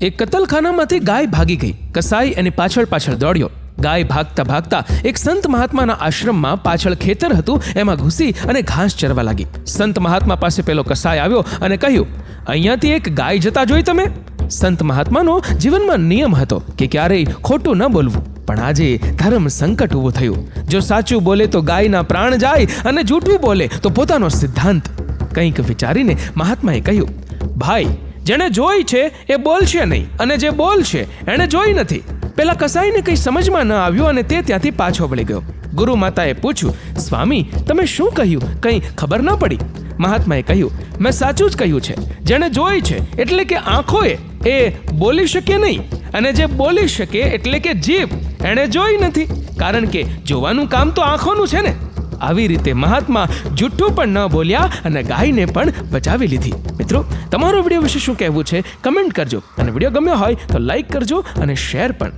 એક કતલખાનામાંથી ગાય ભાગી ગઈ. કસાઈ એની પાછળ પાછળ દોડ્યો. ગાય ભાગતા ભાગતા એક સંત મહાત્માના આશ્રમમાં પાછળ ખેતર હતું, એમાં ઘૂસી અને ઘાસ ચરવા લાગી. સંત મહાત્મા પાસે પેલો કસાઈ આવ્યો અને કહ્યું, અહીંયાથી એક ગાય જતા જોઈ તમે? સંત મહાત્માનો જીવનમાં નિયમ હતો કે ક્યારેય ખોટું ન બોલવું, પણ આજે ધર્મ સંકટ ઊભું થયું. જો સાચું બોલે તો ગાયના પ્રાણ જાય અને જૂઠું બોલે તો પોતાનો સિદ્ધાંત. કંઈક વિચારીને મહાત્માએ કહ્યું, ભાઈ જેણે જોઈ છે એ બોલશે નહીં. અને જે બોલશે એણે જોઈ નથી. પેલા કસાઈને કંઈ સમજમાં ન આવ્યું અને તે ત્યાંથી પાછો વળી ગયો. ગુરુ માતાએ પૂછ્યું, સ્વામી, તમે શું કહ્યું? કંઈ ખબર ન પડી? મહાત્માએ કહ્યું, મેં સાચું જ કહ્યું છે. જેણે જોઈ છે, એટલે કે આંખોએ, એ બોલી શકે નહીં. અને જે બોલી શકે, એટલે કે જીભ, એણે જોઈ નથી. કારણ કે જોવાનું કામ તો આંખોનું છે ને. આવી રીતે મહાત્મા જુઠ્ઠું પણ ન બોલ્યા અને ગાયને પણ બચાવી લીધી. મિત્રો, તમારો વીડિયો વિશે શું કહેવું છે? કમેન્ટ કરજો. અને વીડિયો ગમ્યો હોય તો લાઈક કરજો અને શેર પણ.